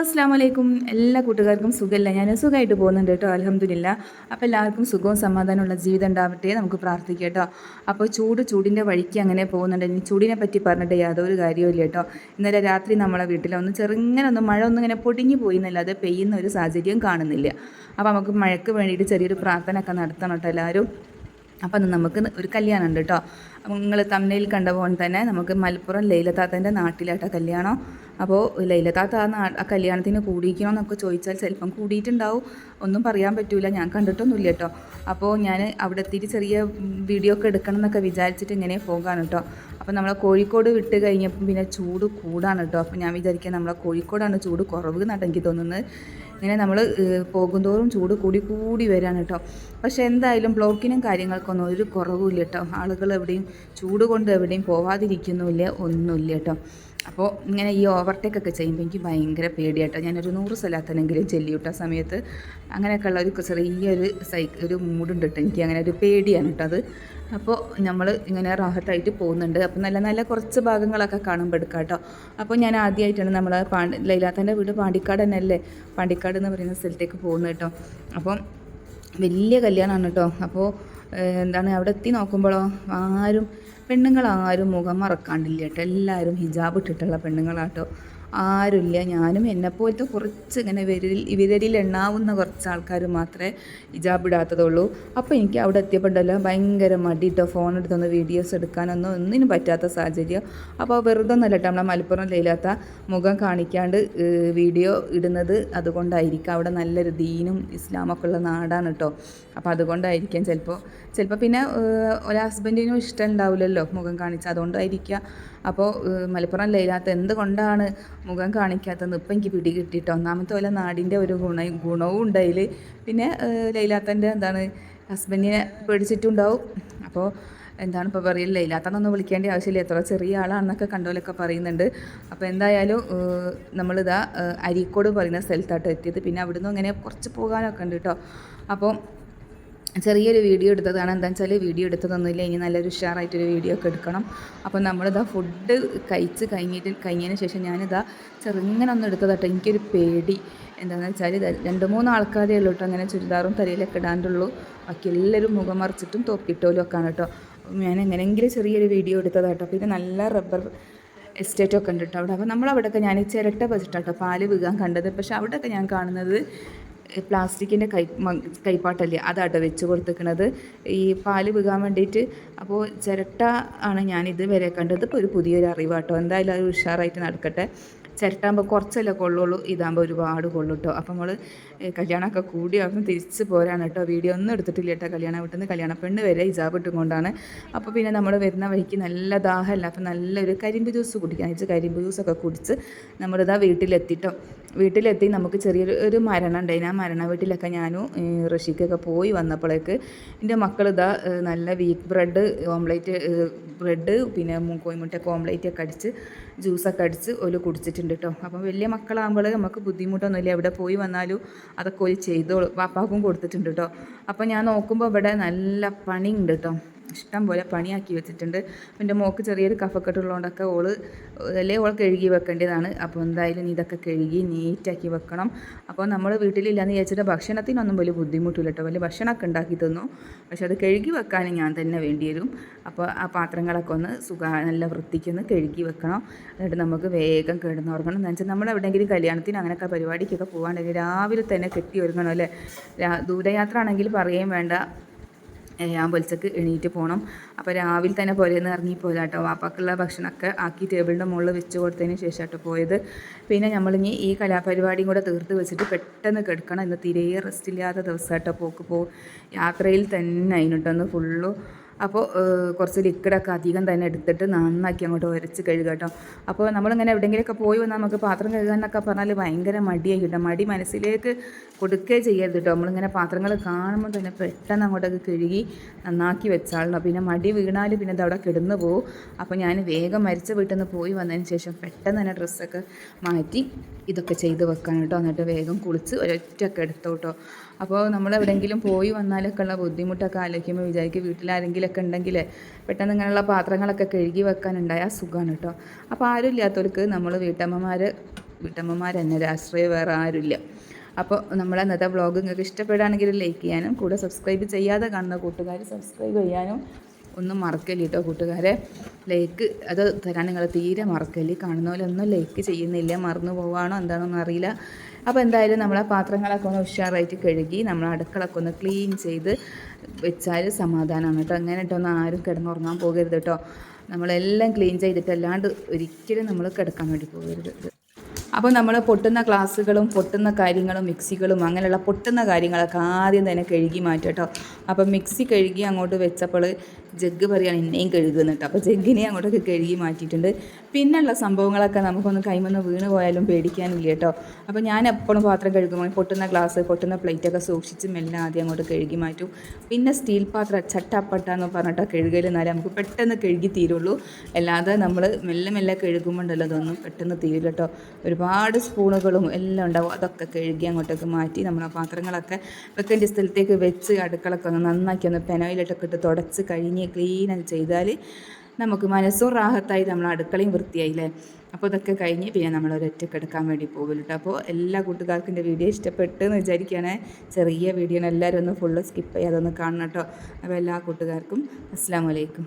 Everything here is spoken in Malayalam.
അസ്സാം വലൈക്കും എല്ലാ കൂട്ടുകാർക്കും സുഖമില്ല ഞാൻ സുഖമായിട്ട് പോകുന്നുണ്ട് കേട്ടോ അലഹമ്മദില്ല അപ്പോൾ എല്ലാവർക്കും സുഖവും സമാധാനമുള്ള ജീവിതം ഉണ്ടാവട്ടെ നമുക്ക് പ്രാർത്ഥിക്കാം കേട്ടോ. അപ്പോൾ ചൂട് ചൂടിന്റെ വഴിക്ക് അങ്ങനെ പോകുന്നുണ്ട്. ഇനി ചൂടിനെ പറ്റി പറഞ്ഞിട്ട് യാതൊരു കാര്യമില്ല കേട്ടോ. ഇന്നലെ രാത്രി നമ്മളെ വീട്ടിൽ ഒന്ന് ചെറുങ്ങനെ ഒന്ന് മഴ ഒന്നും ഇങ്ങനെ പൊടിഞ്ഞു പോയി എന്നല്ലാതെ പെയ്യുന്ന ഒരു സാഹചര്യം കാണുന്നില്ല. അപ്പോൾ നമുക്ക് മഴയ്ക്ക് വേണ്ടിയിട്ട് ചെറിയൊരു പ്രാർത്ഥന ഒക്കെ നടത്തണം കേട്ടോ എല്ലാവരും. അപ്പം നമുക്ക് ഒരു കല്യാണം ഉണ്ട് കേട്ടോ. നിങ്ങൾ തമിഴിൽ കണ്ട പോലെ തന്നെ നമുക്ക് മലപ്പുറം ലൈലത്താത്തന്റെ നാട്ടിലാട്ടോ കല്യാണം. അപ്പോൾ ലൈലത്താത്ത ആ കല്യാണത്തിന് കൂടിയിരിക്കണോ എന്നൊക്കെ ചോദിച്ചാൽ ചിലപ്പം കൂടിയിട്ടുണ്ടാവും. ഒന്നും പറയാൻ പറ്റൂല. ഞാൻ കണ്ടിട്ടൊന്നുമില്ല കേട്ടോ. അപ്പോൾ ഞാൻ അവിടെ എത്തിയിട്ട് ചെറിയ വീഡിയോ ഒക്കെ എടുക്കണം എന്നൊക്കെ വിചാരിച്ചിട്ട് ഇങ്ങനെ പോകാണ് കേട്ടോ. അപ്പോൾ നമ്മൾ കോഴിക്കോട് വിട്ട് കഴിഞ്ഞപ്പം പിന്നെ ചൂട് കൂടാണ് കേട്ടോ. അപ്പോൾ ഞാൻ വിചാരിക്കുക നമ്മളെ കോഴിക്കോടാണ് ചൂട് കുറവ് എന്നാണ് തോന്നുന്നത്. ഇങ്ങനെ നമ്മൾ പോകുന്തോറും ചൂട് കൂടി കൂടി വരാണ് കേട്ടോ. പക്ഷെ എന്തായാലും ബ്ലോക്കിനും കാര്യങ്ങൾക്കൊന്നും ഒരു കുറവുമില്ല കേട്ടോ. ആളുകൾ എവിടെയും ചൂട് കൊണ്ട് എവിടെയും പോവാതിരിക്കുന്നുമില്ല ഒന്നുമില്ല കേട്ടോ. അപ്പോൾ ഇങ്ങനെ ഈ ഓവർടേക്ക് ഒക്കെ ചെയ്യുമ്പോൾ എനിക്ക് ഭയങ്കര പേടിയാട്ടോ. ഞാനൊരു നൂറ് സ്ഥലത്തിനെങ്കിലും ചെല്ലി വിട്ട സമയത്ത് അങ്ങനെയൊക്കെയുള്ള ഒരു ചെറിയൊരു സൈക്കിൾ ഒരു മൂഡുണ്ട് കേട്ടോ എനിക്ക് അങ്ങനെ ഒരു പേടിയാണ് കേട്ടോ അത്. അപ്പോൾ നമ്മൾ ഇങ്ങനെ റാഹത്തായിട്ട് പോകുന്നുണ്ട്. അപ്പോൾ നല്ല നല്ല കുറച്ച് ഭാഗങ്ങളൊക്കെ കാണുമ്പോൾ എടുക്കാം കേട്ടോ. അപ്പോൾ ഞാൻ ആദ്യമായിട്ടാണ് നമ്മൾ പാണ്ടി ലൈലാത്തന്റെ വീട് പാണ്ടിക്കാട് തന്നെ അല്ലേ പാണ്ടിക്കാട് എന്ന് പറയുന്ന സ്ഥലത്തേക്ക് പോകുന്നത് കേട്ടോ. അപ്പം വലിയ കല്യാണമാണ് കേട്ടോ. അപ്പോൾ എന്താണ് അവിടെ എത്തി നോക്കുമ്പോഴോ ആരും പെണ്ണുങ്ങളാരും മുഖം മറക്കാണ്ടില്ല കേട്ടോ. എല്ലാവരും ഹിജാബ് ഇട്ടിട്ടുള്ള പെണ്ണുങ്ങളാട്ടോ. ആരുമില്ല. ഞാനും എന്നെപ്പോലത്തെ കുറച്ച് ഇങ്ങനെ വിരലിൽ വിരലിൽ എണ്ണാവുന്ന കുറച്ച് ആൾക്കാർ മാത്രമേ ഹിജാബ് ഇടാത്തതുള്ളൂ. അപ്പോൾ എനിക്ക് അവിടെ എത്തിയപ്പോൾ ഉണ്ടല്ലോ ഭയങ്കര മടിയിട്ടോ ഫോൺ എടുത്തൊന്ന് വീഡിയോസ് എടുക്കാനൊന്നും ഒന്നിനും പറ്റാത്ത സാഹചര്യം. അപ്പോൾ വെറുതെ ഒന്നല്ല കേട്ടോ നമ്മളെ മലപ്പുറം ലയിലാത്ത മുഖം കാണിക്കാണ്ട് വീഡിയോ ഇടുന്നത് അതുകൊണ്ടായിരിക്കും. അവിടെ നല്ലൊരു ദീനും ഇസ്ലാമൊക്കെ ഉള്ള നാടാണ് കേട്ടോ. അപ്പോൾ അതുകൊണ്ടായിരിക്കാം ചിലപ്പോൾ ചിലപ്പോൾ പിന്നെ ഒരു ഹസ്ബൻഡിനും ഇഷ്ടം ഉണ്ടാവില്ലല്ലോ മുഖം കാണിച്ച്. അതുകൊണ്ടായിരിക്കുക അപ്പോൾ മലപ്പുറം ലൈലാത്ത എന്തുകൊണ്ടാണ് മുഖം കാണിക്കാത്തതെന്ന് ഇപ്പം എനിക്ക് പിടി കിട്ടിയിട്ട് ഒന്നാമത്തെ പോലെ നാടിന്റെ ഒരു ഗുണ ഗുണവും ഉണ്ടായിൽ പിന്നെ ലൈലാത്തന്റെ എന്താണ് ഹസ്ബൻഡിനെ പേടിച്ചിട്ടുണ്ടാവും. അപ്പോൾ എന്താണ് ഇപ്പോൾ പറയുക ലൈലാത്തന്നൊന്നും വിളിക്കേണ്ട ആവശ്യമില്ല. എത്ര ചെറിയ ആളാണെന്നൊക്കെ കണ്ടോലൊക്കെ പറയുന്നുണ്ട്. അപ്പോൾ എന്തായാലും നമ്മളിതാ അരീക്കോട് പറയുന്ന സ്ഥലത്തായിട്ട് എത്തിയത്. പിന്നെ അവിടുന്ന് അങ്ങനെ കുറച്ച് പോകാനൊക്കെ ഉണ്ട് കേട്ടോ. അപ്പോൾ ചെറിയൊരു വീഡിയോ എടുത്തതാണ് എന്താണെന്ന് വെച്ചാൽ വീഡിയോ എടുത്തതൊന്നുമില്ല. ഇനി നല്ലൊരു ഉഷാറായിട്ടൊരു വീഡിയോ ഒക്കെ എടുക്കണം. അപ്പോൾ നമ്മളിതാ ഫുഡ് കഴിച്ച് കഴിഞ്ഞിട്ട് കഴിഞ്ഞതിന് ശേഷം ഞാനിതാ ചെറുങ്ങനെ ഒന്ന് എടുത്തതാട്ടോ എനിക്കൊരു പേടി. എന്താണെന്ന് വെച്ചാൽ രണ്ട് മൂന്ന് ആൾക്കാരേ ഉള്ളൂ കേട്ടോ. അങ്ങനെ ചുരിദാറും തലയിലൊക്കെ ഇടാണ്ടുള്ളൂ ബാക്കി എല്ലാവരും മുഖം മറിച്ചിട്ടും തൊപ്പിട്ടോലും ഒക്കെയാണ് കേട്ടോ. ഞാൻ എങ്ങനെയെങ്കിലും ചെറിയൊരു വീഡിയോ എടുത്തതാട്ടോ പിന്നെ നല്ല റബ്ബർ എസ്റ്റേറ്റൊക്കെ ഉണ്ട് കേട്ടോ അവിടെ. അപ്പോൾ നമ്മളവിടെയൊക്കെ ഞാൻ ചിരട്ട വെച്ചിട്ടാട്ടോ പാൽ വീകാൻ കണ്ടത്. പക്ഷേ അവിടെയൊക്കെ ഞാൻ കാണുന്നത് പ്ലാസ്റ്റിക്കിന്റെ കൈ കൈപ്പാട്ടല്ലേ? അതാട്ടോ വെച്ച് കൊടുത്തിരിക്കുന്നത് ഈ പാൽ വീകാൻ വേണ്ടിയിട്ട് അപ്പോൾ ചിരട്ട ആണ് ഞാൻ ഇതുവരെ കണ്ടത്. ഇപ്പോൾ ഒരു പുതിയൊരു അറിവാട്ടോ. എന്തായാലും അത് ഉഷാറായിട്ട് നടക്കട്ടെ. ചിരട്ടാകുമ്പോൾ കുറച്ചല്ലേ കൊള്ളുള്ളൂ. ഇതാകുമ്പോൾ ഒരുപാട് കൊള്ളു കേട്ടോ അപ്പം നമ്മൾ കല്യാണമൊക്കെ കൂടി അപ്പം തിരിച്ച് പോരാണ് കേട്ടോ. വീഡിയോ ഒന്നും എടുത്തിട്ടില്ല കേട്ടോ. കല്യാണം വീട്ടിൽ നിന്ന് കല്യാണ പെണ്ണ് വരെ ഹിജാബ് ഇട്ടുകൊണ്ടാണ്. അപ്പോൾ പിന്നെ നമ്മൾ വരുന്ന വഴിക്ക് നല്ല ദാഹമല്ല. അപ്പം നല്ലൊരു കരിമ്പ് ജ്യൂസ് കുടിക്കാൻ വെച്ച് കരിമ്പ് ജ്യൂസൊക്കെ കുടിച്ച് നമ്മളിതാ വീട്ടിലെത്തിട്ടോ. വീട്ടിലെത്തി നമുക്ക് ചെറിയൊരു ഒരു മരണം ഉണ്ടായിന് ആ മരണ വീട്ടിലൊക്കെ ഞാനും ഋഷിക്കൊക്കെ പോയി വന്നപ്പോഴേക്ക് എന്റെ മക്കൾ ഇതാ നല്ല വീറ്റ് ബ്രെഡ് ഓംലേറ്റ് ബ്രെഡ് പിന്നെ കോയിമുട്ടൊക്കെ ഓംലേറ്റ് ഒക്കെ അടിച്ച് ജ്യൂസൊക്കെ അടിച്ച് ഒരു കുടിച്ചിട്ടുണ്ട് കേട്ടോ അപ്പം വലിയ മക്കളാകുമ്പോൾ നമുക്ക് ബുദ്ധിമുട്ടൊന്നുമില്ല. എവിടെ പോയി വന്നാലും അതൊക്കെ ഒരു ചെയ്തോളൂ. പാപ്പാക്കും കൊടുത്തിട്ടുണ്ട് കേട്ടോ അപ്പം ഞാൻ നോക്കുമ്പോൾ ഇവിടെ നല്ല പണിയുണ്ട് കേട്ടോ ഇഷ്ടം പോലെ പണിയാക്കി വെച്ചിട്ടുണ്ട്. എന്റെ മോക്ക് ചെറിയൊരു കഫക്കെട്ടുള്ളതുകൊണ്ടൊക്കെ ഓൾ അല്ലേ ഓൾ കഴുകി വെക്കേണ്ടതാണ്. അപ്പോൾ എന്തായാലും നീ ഇതൊക്കെ കഴുകി നീറ്റാക്കി വെക്കണം. അപ്പോൾ നമ്മൾ വീട്ടിലില്ലാന്ന് വിചാരിച്ചിട്ട് ഭക്ഷണത്തിനൊന്നും വലിയ ബുദ്ധിമുട്ടില്ല കേട്ടോ വലിയ ഭക്ഷണമൊക്കെ ഉണ്ടാക്കി തന്നു. പക്ഷെ അത് കഴുകി വെക്കാനും ഞാൻ തന്നെ വേണ്ടി വരും. അപ്പോൾ ആ പാത്രങ്ങളൊക്കെ ഒന്ന് സുഖ നല്ല വൃത്തിക്കൊന്ന് കഴുകി വെക്കണം. എന്നിട്ട് നമുക്ക് വേഗം കിടന്നുറങ്ങണം. എന്ന് വെച്ചാൽ നമ്മൾ എവിടെയെങ്കിലും കല്യാണത്തിന് അങ്ങനെയൊക്കെ പരിപാടിക്കൊക്കെ പോകാണ്ടെങ്കിൽ രാവിലെ തന്നെ കെട്ടി ഒരുങ്ങണം അല്ലേ? ദൂരയാത്ര ആണെങ്കിൽ പറയുകയും വേണ്ട. ഞാൻ പൊലിച്ചക്ക് എണീറ്റ് പോകണം അപ്പോൾ രാവിലെ തന്നെ പുരയെന്ന് ഇറങ്ങി പോയതാ കേട്ടോ വാപ്പാക്കുള്ള ഭക്ഷണമൊക്കെ ആക്കി ടേബിളിന്റെ മുകളിൽ വെച്ച് കൊടുത്തതിന് ശേഷം കേട്ടോ പോയത്. പിന്നെ നമ്മളിനി ഈ കലാപരിപാടിയും കൂടെ തീർത്ത് വെച്ചിട്ട് പെട്ടെന്ന് കിടക്കണം ഇന്ന് തീരെ റെസ്റ്റ് ഇല്ലാത്ത ദിവസമായിട്ടോ പോക്ക് പോകും യാത്രയിൽ തന്നെ അതിനുണ്ടോന്ന് ഫുള്ളു അപ്പോൾ കുറച്ച് ലിക്വിഡൊക്കെ അധികം തന്നെ എടുത്തിട്ട് നന്നാക്കി അങ്ങോട്ട് ഉരച്ച് കഴുകുക കേട്ടോ. അപ്പോൾ നമ്മളിങ്ങനെ എവിടെയെങ്കിലുമൊക്കെ പോയി വന്നാൽ നമുക്ക് പാത്രം കഴുകാൻ എന്നൊക്കെ പറഞ്ഞാൽ ഭയങ്കര മടിയായി കിട്ടും. മടി മനസ്സിലേക്ക് കൊടുക്കുകയും ചെയ്യരുത് കേട്ടോ. നമ്മളിങ്ങനെ പാത്രങ്ങൾ കാണുമ്പോൾ തന്നെ പെട്ടെന്ന് അങ്ങോട്ടൊക്കെ കഴുകി നന്നാക്കി വെച്ചാളണം പിന്നെ മടി വീണാൽ പിന്നെ അത് അവിടെ കിടന്നു പോകും അപ്പോൾ ഞാൻ വേഗം മരിച്ച വീട്ടിൽ നിന്ന് പോയി വന്നതിന് ശേഷം പെട്ടെന്ന് തന്നെ ഡ്രസ്സൊക്കെ മാറ്റി ഇതൊക്കെ ചെയ്ത് വെക്കാൻ കേട്ടോ. എന്നിട്ട് വേഗം കുളിച്ച് ഒരൊറ്റൊക്കെ എടുത്തോട്ടോ. അപ്പോൾ നമ്മൾ എവിടെയെങ്കിലും പോയി വന്നാലൊക്കെ ഉള്ള ബുദ്ധിമുട്ടൊക്കെ ആലോചിക്കുമ്പോൾ വിചാരിക്കും വീട്ടിലാരെങ്കിലൊക്കെ ഉണ്ടെങ്കിൽ പെട്ടെന്ന് ഇങ്ങനെയുള്ള പാത്രങ്ങളൊക്കെ കഴുകി വെക്കാനുണ്ടായ സുഖമാണ് കേട്ടോ. അപ്പോൾ ആരും ഇല്ലാത്തവർക്ക് നമ്മൾ വീട്ടമ്മമാർ വീട്ടമ്മമാർ തന്നെ രാഷ്ട്രീയ വേറെ ആരുമില്ല. അപ്പോൾ നമ്മളെ ഇന്നത്തെ വ്ളോഗ് നിങ്ങൾക്ക് ഇഷ്ടപ്പെടുകയാണെങ്കിൽ ലൈക്ക് ചെയ്യാനും കൂടെ സബ്സ്ക്രൈബ് ചെയ്യാതെ കാണുന്ന കൂട്ടുകാർ സബ്സ്ക്രൈബ് ചെയ്യാനും ഒന്നും മറക്കല്ല കേട്ടോ കൂട്ടുകാരെ. ലൈക്ക് അത് തരാൻ നിങ്ങൾ തീരെ മറക്കല്ലേ. കാണുന്ന പോലെ ഒന്നും ലൈക്ക് ചെയ്യുന്നില്ല മറന്നു പോവാണോ എന്താണെന്നൊന്നും അറിയില്ല. അപ്പോൾ എന്തായാലും നമ്മളെ പാത്രങ്ങളൊക്കെ ഒന്ന് ഉഷാറായിട്ട് കഴുകി നമ്മൾ അടുക്കളൊക്കെ ഒന്ന് ക്ലീൻ ചെയ്ത് വെച്ചാൽ സമാധാനമാണ് കേട്ടോ. അങ്ങനെ കേട്ടോ ഒന്ന് ആരും കിടന്നുറങ്ങാൻ പോകരുത് കേട്ടോ. നമ്മളെല്ലാം ക്ലീൻ ചെയ്തിട്ട് അല്ലാണ്ട് ഒരിക്കലും നമ്മൾ കിടക്കാൻ വേണ്ടി പോകരുത്. അപ്പോൾ നമ്മൾ പൊട്ടുന്ന ക്ലാസ്സുകളും പൊട്ടുന്ന കാര്യങ്ങളും മിക്സികളും അങ്ങനെയുള്ള പൊട്ടുന്ന കാര്യങ്ങളൊക്കെ ആദ്യം തന്നെ കഴുകി മാറ്റും കേട്ടോ. അപ്പോൾ മിക്സി കഴുകി അങ്ങോട്ട് വെച്ചപ്പോൾ ജഗ്ഗ് പറയുകയാണ് എന്നെയും കഴുകുന്നുണ്ട് അപ്പോൾ ജഗ്ഗിനെ അങ്ങോട്ടൊക്കെ കഴുകി മാറ്റിയിട്ടുണ്ട്. പിന്നെയുള്ള സംഭവങ്ങളൊക്കെ നമുക്കൊന്ന് കൈമൊന്ന് വീണ് പോയാലും പേടിക്കാനില്ല കേട്ടോ അപ്പോൾ ഞാൻ എപ്പോഴും പാത്രം കഴുകുമ്പോൾ പൊട്ടുന്ന ഗ്ലാസ് പൊട്ടുന്ന പ്ലേറ്റൊക്കെ സൂക്ഷിച്ച് മെല്ലെ ആദ്യം അങ്ങോട്ട് കഴുകി മാറ്റും. പിന്നെ സ്റ്റീൽ പാത്രം ചട്ടപ്പട്ട എന്ന് പറഞ്ഞിട്ട് കഴുകൽ നമുക്ക് പെട്ടെന്ന് കഴുകി തീരുള്ളൂ. അല്ലാതെ നമ്മൾ മെല്ലെ മെല്ലെ കഴുകുമ്പോണ്ടല്ലോ അതൊന്നും പെട്ടെന്ന് തീരും കേട്ടോ ഒരുപാട് സ്പൂണുകളും എല്ലാം ഉണ്ടാവും. അതൊക്കെ കഴുകി അങ്ങോട്ടൊക്കെ മാറ്റി നമ്മളെ പാത്രങ്ങളൊക്കെ വെക്കേണ്ട സ്ഥലത്തേക്ക് വെച്ച് അടുക്കളൊക്കെ ഒന്ന് നന്നാക്കി ഒന്ന് പെനോയിലിട്ടൊക്കെ ഇട്ട് തുടച്ച് കഴിഞ്ഞ് ക്ലീൻ ചെയ്താൽ നമുക്ക് മനസ്സും റാഹത്തായി നമ്മൾ അടുക്കളയും വൃത്തിയായില്ലേ? അപ്പോൾ ഇതൊക്കെ കഴിഞ്ഞ് പിന്നെ നമ്മൾ ഒരൊറ്റക്ക് എടുക്കാൻ വേണ്ടി പോകുമല്ലോ കേട്ടോ അപ്പോൾ എല്ലാ കൂട്ടുകാർക്കും എന്റെ വീഡിയോ ഇഷ്ടപ്പെട്ടു എന്ന് വിചാരിക്കുകയാണ്. ചെറിയ വീഡിയോ എല്ലാവരും ഒന്ന് ഫുള്ള് സ്കിപ്പ് ചെയ്യാതെ ഒന്ന് കാണണം കേട്ടോ. അപ്പോൾ എല്ലാ കൂട്ടുകാർക്കും അസ്സാം വലൈക്കും